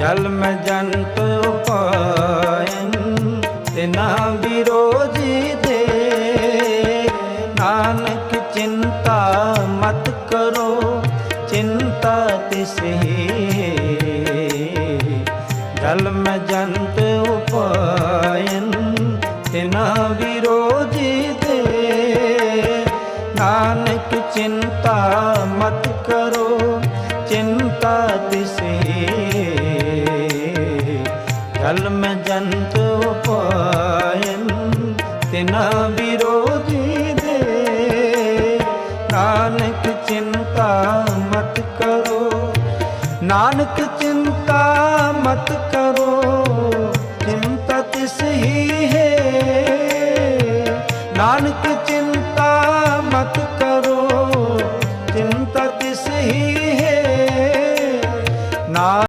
ਜਲ ਮੈਂ ਜੰਤ ਉਪਾਇਨ ਤਿਨਾ ਵਿਰੋਧੀ ਦੇ। ਨਾਨਕ ਚਿੰਤਾ ਮਤ ਕਰੋ, ਚਿੰਤਾ ਤਿਸ ਹੀ ਜਲ ਮੈਂ ਜੰਤ ਉਪਾਇਨ ਤਿਨਾ ਵਿਰੋਧੀ ਦੇ। ਨਾਨਕ ਚਿੰਤਾ ਮਤ ਕਰੋ, ਚਿੰਤਾ ਤਿਸੇ කල්ම ජන්ත උපායන් තෙනා විරෝධී දේ ਨਾਨਕ ਚਿੰਤਾ ਮਤ ਕਰੋ, ਨਾਨਕ ਚਿੰਤਾ ਮਤ ਕਰੋ, ਚਿੰਤਾ ਤਿਸ ਹੀ ਹੈ। ਨਾਨਕ ਚਿੰਤਾ ਮਤ ਕਰੋ, ਚਿੰਤਾ ਤਿਸ ਹੀ